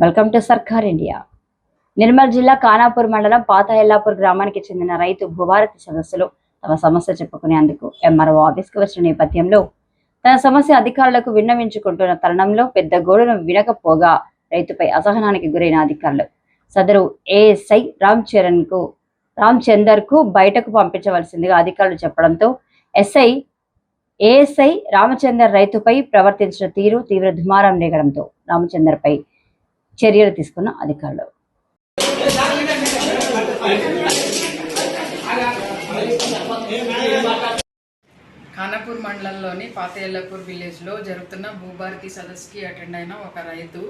Welcome to Sarkar India Nirmal జిల్లా ఖానాపూర్ మండలం పాత ఎల్లాపూర్ గ్రామానికి చెందిన రైతు భూభారతి సదస్సులు తమ సమస్య చెప్పుకునేందుకు ఎంఆర్ఓ ఆఫీస్కి వచ్చిన నేపథ్యంలో తన సమస్య అధికారులకు విన్నవించుకుంటున్న తరుణంలో పెద్ద గోడును వినకపోగా రైతుపై అసహనానికి గురైన అధికారులు సదరు ఏఎస్ఐ రామ్ చరణ్కు రామ్ చందర్కు బయటకు పంపించవలసిందిగా అధికారులు చెప్పడంతో ఎస్ఐ ఏఎస్ఐ రామచందర్ రైతుపై ప్రవర్తించిన తీరు తీవ్ర దుమారం రేగడంతో రామచందర్ పై చర్యలు తీసుకున్న అధికారులు. ఖానాపూర్ మండలంలోని పాతయల్లపూర్ విలేజ్లో జరుగుతున్న భూభారతి సదస్సుకి అటెండ్ అయిన ఒక రైతు.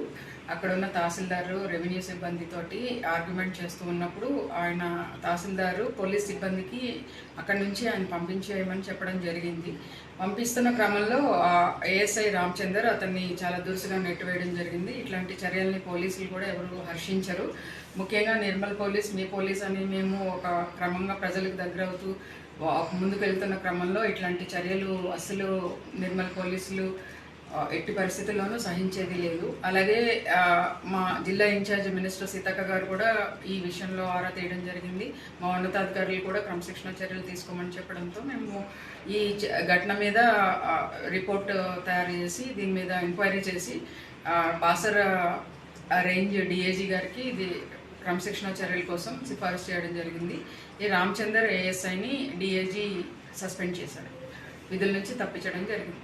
అక్కడ ఉన్న తహసీల్దారు రెవెన్యూ సిబ్బందితోటి ఆర్గ్యుమెంట్ చేస్తూ ఉన్నప్పుడు ఆయన తహసీల్దారు పోలీస్ సిబ్బందికి అక్కడి నుంచి ఆయన పంపించేయమని చెప్పడం జరిగింది. పంపిస్తున్న క్రమంలో ఏఎస్ఐ రామచందర్ అతన్ని చాలా దురుసుగా నెట్టివేయడం జరిగింది. ఇట్లాంటి చర్యల్ని పోలీసులు కూడా ఎవరు హర్షించరు. ముఖ్యంగా నిర్మల్ పోలీస్ మీ పోలీస్ అని మేము ఒక క్రమంగా ప్రజలకు దగ్గర అవుతూ ముందుకు వెళ్తున్న క్రమంలో ఇట్లాంటి చర్యలు అస్సలు నిర్మల్ పోలీసులు ఎట్టి పరిస్థితుల్లోనూ సహించేది లేదు. అలాగే మా జిల్లా ఇన్ఛార్జ్ మినిస్టర్ సీతక్క గారు కూడా ఈ విషయంలో ఆరా తీయడం జరిగింది. మా ఉన్నతాధికారులు కూడా క్రమశిక్షణ చర్యలు తీసుకోమని చెప్పడంతో మేము ఈ ఘటన మీద రిపోర్ట్ తయారు చేసి దీని మీద ఎంక్వైరీ చేసి బాసర్ రేంజ్ డిఏజీ గారికి ఇది క్రమశిక్షణ చర్యల కోసం సిఫారసు చేయడం జరిగింది. ఈ రామచందర్ ఏఎస్ఐని డిఏజీ సస్పెండ్ చేశారు. విధుల నుంచి తప్పించడం జరిగింది.